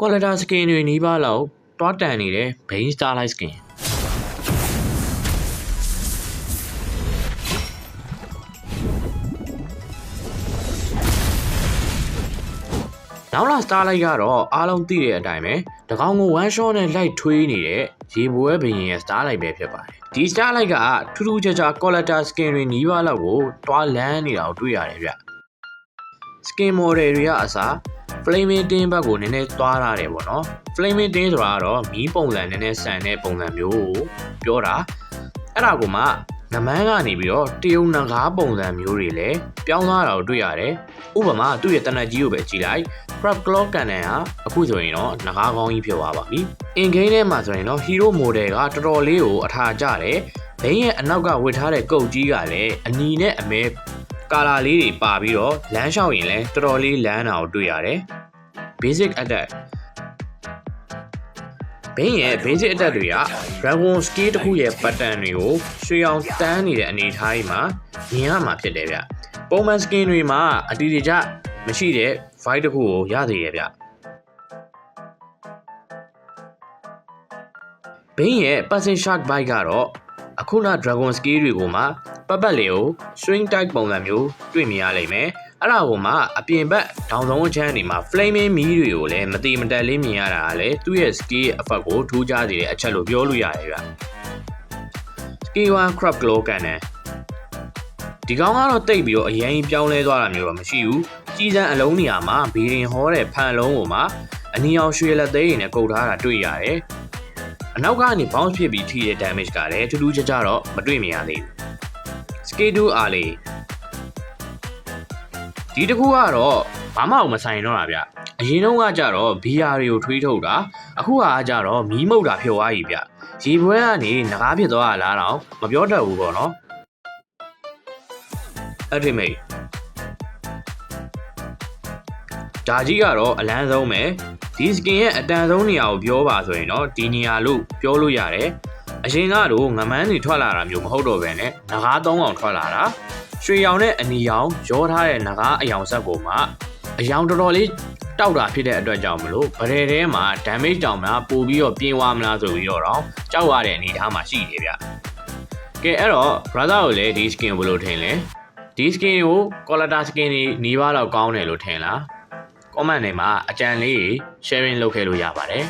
quality skin တွေနီးပါးလောက်တွားတန်နေတဲ့ Bane Starlight skin နောက်လာ Starlight ကတော့အားလုံးသိတဲ့အတိုင်းပဲတကောင်ကို one shot နဲ့လိုက်ထွေးနေတဲ့ရေပွဲဘရင်ရဲ့ Starlight ပဲဖြစ်ပါတယ်ဒီ Starlight ကထူးထူးခြားခြား quality skin တွေနီးပါးလောက်ကိုတွားလန်းနေတာကိုတွေ့ရတယ်ဗျ skin model တွေကအစား flaming tin ဘက်ကိုနည်းနည်းသွားရတယ်ပေါ့နော် flaming tin ဆိုတာကတော့မီးပုံစံနည်းနည်းဆန်တဲ့ပုံစံမျိုးကိုပြောတာအဲ့ဒါကိုမှငမန်းကနေပြီးတော့တရုံနဂါးပုံစံမျိုးတွေလည်းပြောင်းသွားတာကိုတွေ့ရတယ်ဥပမာသူ့ရဲ့တနက်ကြီးကိုပဲကြည့်လိုက် crab claw ကန်တဲ့ဟာအခုဆိုရင်တော့နဂါးကောင်းကြီးဖြစ်သွားပါပြီ in game ထဲမှာဆိုရင်တော့ hero model ကတော်တော်လေးကိုအထာကျတယ်ဘိန်းရဲ့အနောက်ကဝတ်ထားတဲ့ကုတ်ကြီးကလည်းအနီနဲ့အမဲ ကာလာလေးတွေပါပြီးတော့လမ်းလျှောက်ရင်လည်းတော်တော်လေးလမ်းတာကိုတွေ့ရတယ် basic attack ဘင်းရဲ့ basic attack တွေက dragon skill တစ်ခုရဲ့ pattern တွေကိုရွှေအောင်တန်းနေတဲ့အနေအထားကြီးမှာမြင်ရမှာဖြစ်တယ်ဗျပုံမှန် skin တွေမှာအတီးတကျမရှိတဲ့ vibe တစ်ခုကိုရသေးတယ်ဗျဘင်းရဲ့ passive shark bite ကတော့ အခုန dragon skill တွေကိုမှပတ်ပတ်လေးကို swing type ပုံစံမျိုးတွေ့မြင်ရလိမ့်မယ်အဲ့ဒါကိုမှအပြင်ဘက်ဒေါင်ဆုံးအချမ်းတွေမှာ flaming မီးတွေကိုလည်းမတိမတက်လေးမြင်ရတာကလည်းသူ့ရဲ့ skill ရဲ့ effect ကိုထူးခြားစေတဲ့အချက်လို့ပြောလို့ရတယ်ဗျ skill 1 crop glow ကန်တယ်ဒီကောင်ကတော့တိတ်ပြီးတော့အရင်ပြောင်းလဲသွားတာမျိုးတော့မရှိဘူးကြီးစံအလုံးနေရာမှာဘီရင်ဟောတဲ့ဖန်လုံးကိုမှအနီအောင်ရွှေလက်သေးရည်နဲ့ကုတ်ထားတာတွေ့ရတယ် အနောက်ကနေ bounce ဖြစ်ပြီးထိတဲ့ damage ကလည်းထူးထူးခြားခြားတော့မတွေ့မြင်ရသေးဘူး skill 2အားလေးဒီတစ်ခုကတော့ဘာမှမဆိုင်တော့တာဗျအရင်တုန်းကကြတော့ VR တွေကိုထွေးထုတ်တာအခုကကြတော့မီးမုတ်တာဖြစ်သွားပြီဗျရေပွဲကနေငကားဖြစ်သွားတာလားတော့မပြောတတ်ဘူးပေါ့နော် ultimate ဒါကြီးကတော့အလန်းဆုံးပဲ ဒီ skin ရဲ့အတန်ဆုံးနေရာကိုပြောပါဆိုရင်တော့ဒီနေရာလို့ပြောလို့ရတယ်အရင်ကတော့ငမန်းတွေထွက်လာတာမျိုးမဟုတ်တော့ဘဲနဲ့ငကားသုံးအောင်ထွက်လာတာရွှေရောင်နဲ့အနီရောင်ရောထားတဲ့ငကားအယောင်ဆက်ကိုမှအယောင်တော်တော်လေးတောက်တာဖြစ်တဲ့အတွက်ကြောင့်မလို့ဗရဲထဲမှာ damage တောင်မှပို့ပြီးတော့ပြင်းသွားမလားဆိုပြီးတော့တော့ကြောက်ရတဲ့အနေအထားမှာရှိတယ်ဗျကဲအဲ့တော့ brother ကိုလည်းဒီ skin ဘယ်လိုထင်လဲဒီ skin ကို quality skin တွေနီးပါးတော့ကောင်းတယ်လို့ထင်လား comment တွေမှာအကြံလေး sharing လုပ်ခဲ့လို့ရပါတယ်